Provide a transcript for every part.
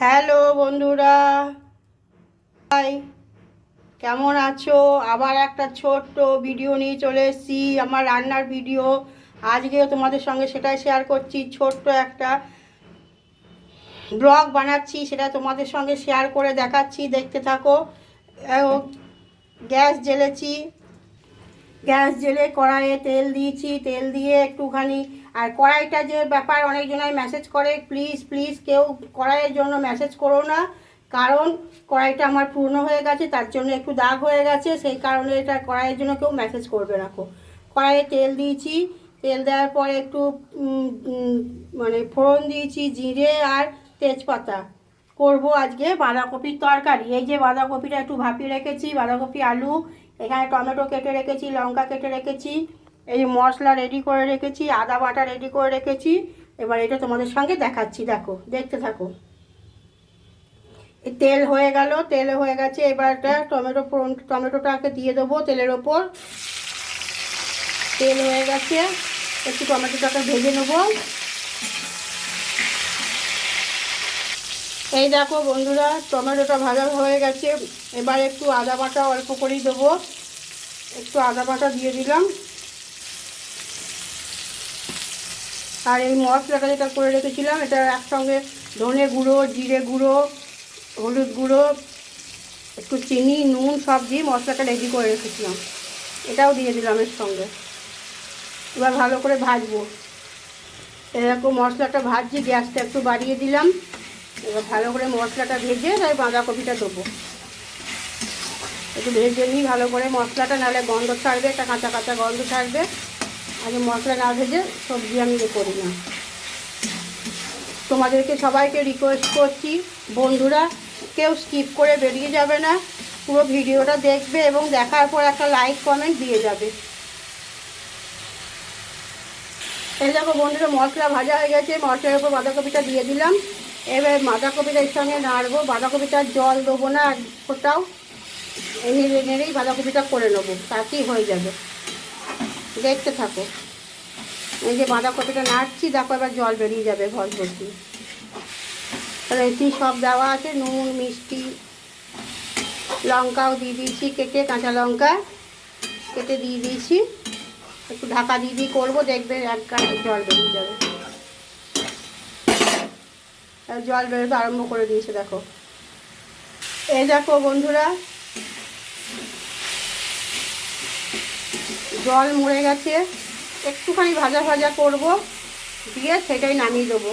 Hello বন্ধুরা। High. কেমন আছো? আবার একটা ছোট্ট ভিডিও নিয়ে চলে এসেছি। আমার রান্নার ভিডিও আজকেও তোমাদের সঙ্গে সেটাই শেয়ার করছি। ছোট্ট একটা ব্লগ বানাচ্ছি, সেটা তোমাদের সঙ্গে শেয়ার করে দেখাচ্ছি। দেখতে থাকো। গ্যাস জ্বেলেছি। গ্যাস জেলে কড়াইয়ে তেল দিয়েছি, তেল দিয়ে একটুখানি, আর কড়াইটা যে ব্যাপার, অনেকজনাই মেসেজ করে প্লিজ প্লিজ কেউ কড়াইয়ের জন্য মেসেজ করো না, কারণ কড়াইটা আমার পুরনো হয়ে গেছে, তার জন্য একটু দাগ হয়ে গেছে, সেই কারণে এটা কড়াইয়ের জন্য কেউ মেসেজ করবে কো কড়াইয়ে তেল দিয়েছি, তেল দেওয়ার পরে একটু মানে ফোড়ন দিয়েছি, জিরে আর তেজপাতা। করব আজকে বাঁধাকপির তরকারি। এই যে বাঁধাকপিটা একটু ভাপিয়ে রেখেছি, বাঁধাকপি, আলু এখানে টমেটো কেটে রেখেছি, লঙ্কা কেটে রেখেছি, এই মশলা রেডি করে রেখেছি, আদা বাটা রেডি করে রেখেছি। এবার এটা তোমাদের সঙ্গে দেখাচ্ছি, দেখো, দেখতে থাকো। তেল হয়ে গেল, তেল হয়ে গেছে, এবার এটা টমেটো টমেটোটাকে দিয়ে দেবো তেলের ওপর। তেল হয়ে গেছে, একটু টমেটোটাকে ভেজে নেব। এই দেখো বন্ধুরা, টমেটোটা ভাজা হয়ে গেছে। এবার একটু আদা বাটা অল্প করেই দেবো। একটু আদা বাটা দিয়ে দিলাম। আর এই মশলাটা যেটা করে রেখেছিলাম, এটা একসঙ্গে ধনে গুঁড়ো, জিরে গুঁড়ো, হলুদ গুঁড়ো, একটু চিনি, নুন, সব দিয়ে মশলাটা রেডি করে রেখেছিলাম। এটাও দিয়ে দিলাম এর সঙ্গে। এবার ভালো করে ভাজবো। এরকম মশলাটা ভাজছি, গ্যাসটা একটু বাড়িয়ে দিলাম। এবার ভালো করে মশলাটা ভেজে তাই বাঁধাকপিটা দেবো। একটু ভেজে নিই ভালো করে মশলাটা, নাহলে গন্ধ ছাড়বে, একটা কাঁচা কাঁচা গন্ধ ছাড়বে। আগে মশলা না ভেজে সবজি আমি ইয়ে করি না। তোমাদেরকে সবাইকে রিকোয়েস্ট করছি, বন্ধুরা, কেউ স্কিপ করে বেরিয়ে যাবে না। পুরো ভিডিওটা দেখবে এবং দেখার পর একটা লাইক কমেন্ট দিয়ে যাবে। এই দেখো বন্ধুরা, মশলা ভাজা হয়ে গেছে। মশলার উপর বাঁধাকপিটা দিয়ে দিলাম। এবার বাঁধাকপিটা এর সঙ্গে নাড়বো। বাঁধাকপিটার জল দেবো না ফোটাও। এই নেড়ে নেড়েই বাঁধাকপিটা করে নেব। তাতেই হয়ে যাবে। দেখতে থাকো। এই যে বাঁধাকপিটা নাড়ছি, দেখো এবার জল বেরিয়ে যাবে ভর ভর্তি। এটি সব দেওয়া আছে, নুন, মিষ্টি, লঙ্কাও দিয়ে দিয়েছি কেটে, কাঁচা লঙ্কা কেটে দিয়ে দিয়েছি। একটু ঢাকা দিয়ে দিয়ে করব, দেখবে এক কাঠ জল বেরিয়ে যাবে। জল বেরোতে আরম্ভ করে দিয়েছে, দেখো। এই দেখো বন্ধুরা, জল মরে গেছে, একটুখানি ভাজা ভাজা করব, দিয়ে সেটাই নামিয়ে দেবো।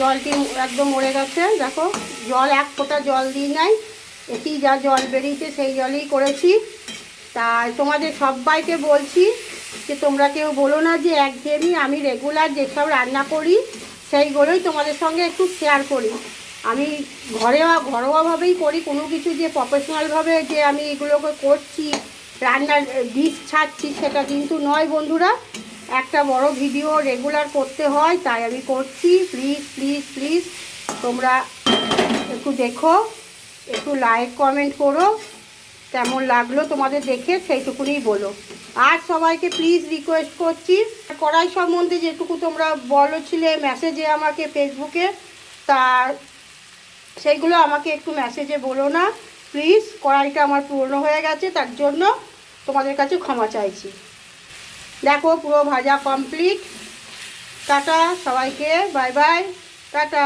জলটি একদম মরে গেছে, দেখো, জল এক ফোঁটা জল দিই নাই এটি যা জল বেরিয়েছে সেই জলেই করেছি। তাই তোমাদের সবাইকে বলছি, যে তোমরা কেউ বলো না যে একঘেয়েমি আমি রেগুলার যেসব রান্না করি সেইগুলোই তোমাদের সঙ্গে একটু শেয়ার করি। আমি ঘরোয়া ঘরোয়াভাবেই করি, কোনো কিছু যে প্রফেশনালভাবে যে আমি এগুলোকে করছি, রান্নার ডিশ ছাড়ছি, সেটা কিন্তু নয় বন্ধুরা। একটা বড় ভিডিও রেগুলার করতে হয়, তাই আমি করছি। প্লিজ প্লিজ প্লিজ তোমরা একটু দেখো, একটু লাইক কমেন্ট করো। কেমন লাগল তোমাদের দেখে সেইটুকুনি বলো। আর সবাইকে প্লিজ রিকোয়েস্ট করছি। কড়াই সম্বন্ধে যেটুকু তোমরা বলেছিলে মেসেজে আমাকে ফেসবুকে তার সেইগুলো আমাকে একটু মেসেজে বলো না। প্লিজ কড়াইটা আমার পুরনো হয়ে গেছে, তার জন্য তোমাদের কাছে ক্ষমা চাইছি। দেখো, পুরো ভাজা কমপ্লিট টাটা, সবাইকে বাই বাই টাটা।